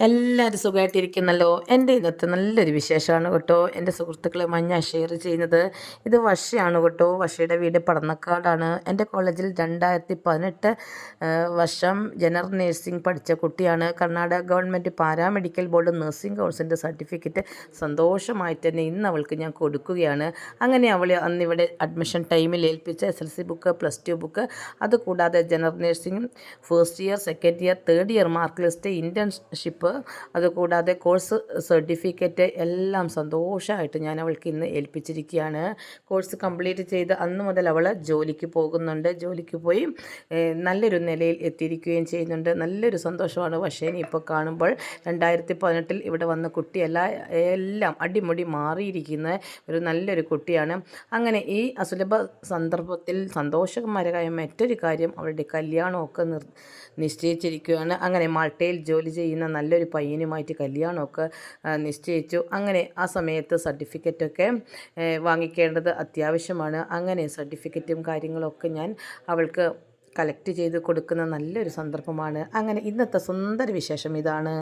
എല്ലാവരും സുഖമായിട്ടിരിക്കുന്നല്ലോ. എന്റെ ഇന്നത്തെ നല്ലൊരു വിശേഷമാണ് കേട്ടോ. എന്റെ സുഹൃത്തുക്കളെ മഞ്ഞ ഷെയർ ചെയ്യുന്നത് ഇത് വർഷയാണ് കേട്ടോ. വർഷയുടെ വീട് പടന്നക്കാടാണ്. എന്റെ കോളേജിൽ രണ്ടായിരത്തി പതിനെട്ട് വർഷം ജനറൽ നേഴ്സിംഗ് പഠിച്ച കുട്ടിയാണ്. Karnataka government paramedical board nursing കോഴ്സിന്റെ സർട്ടിഫിക്കറ്റ് സന്തോഷമായി തന്നെ ഇന്ന് അവൾക്ക് ഞാൻ കൊടുക്കുകയാണ്. അങ്ങനെ അവൾ അന്നിവിടെ അഡ്മിഷൻ ടൈമിൽ ഏൽപ്പിച്ച S L C book plus two book അതുകൂടാതെ general nursing first year second year third year mark list internship അതുകൂടാതെ കോഴ്സ് സർട്ടിഫിക്കറ്റ് എല്ലാം സന്തോഷമായിട്ട് ഞാൻ അവൾക്ക് ഇന്ന് ഏൽപ്പിച്ചിരിക്കുകയാണ്. കോഴ്സ് കംപ്ലീറ്റ് ചെയ്ത് അന്ന് മുതൽ അവൾ ജോലിക്ക് പോകുന്നുണ്ട്. ജോലിക്ക് പോയി നല്ലൊരു നിലയിൽ എത്തിയിരിക്കുകയും ചെയ്യുന്നുണ്ട്. നല്ലൊരു സന്തോഷമാണ്. പക്ഷേ ഇപ്പോൾ കാണുമ്പോൾ രണ്ടായിരത്തി പതിനെട്ടിൽ ഇവിടെ വന്ന കുട്ടിയല്ല എല്ലാം അടിമുടി മാറിയിരിക്കുന്ന ഒരു നല്ലൊരു കുട്ടിയാണ്. അങ്ങനെ ഈ അസുലഭ സന്ദർഭത്തിൽ സന്തോഷകരമായ മറ്റൊരു കാര്യം അവളുടെ കല്യാണമൊക്കെ നിർ നിശ്ചയിച്ചിരിക്കുകയാണ്. അങ്ങനെ മാൾട്ടയിൽ ജോലി ചെയ്യുന്ന നല്ലൊരു പയ്യനുമായിട്ട് കല്യാണമൊക്കെ നിശ്ചയിച്ചു. അങ്ങനെ ആ സമയത്ത് സർട്ടിഫിക്കറ്റൊക്കെ വാങ്ങിക്കേണ്ടത് അത്യാവശ്യമാണ്. അങ്ങനെ സർട്ടിഫിക്കറ്റും കാര്യങ്ങളൊക്കെ ഞാൻ അവൾക്ക് കളക്ട് ചെയ്ത് കൊടുക്കുന്ന നല്ലൊരു സന്ദർഭമാണ്. അങ്ങനെ ഇന്നത്തെ സുന്ദര വിശേഷം ഇതാണ്.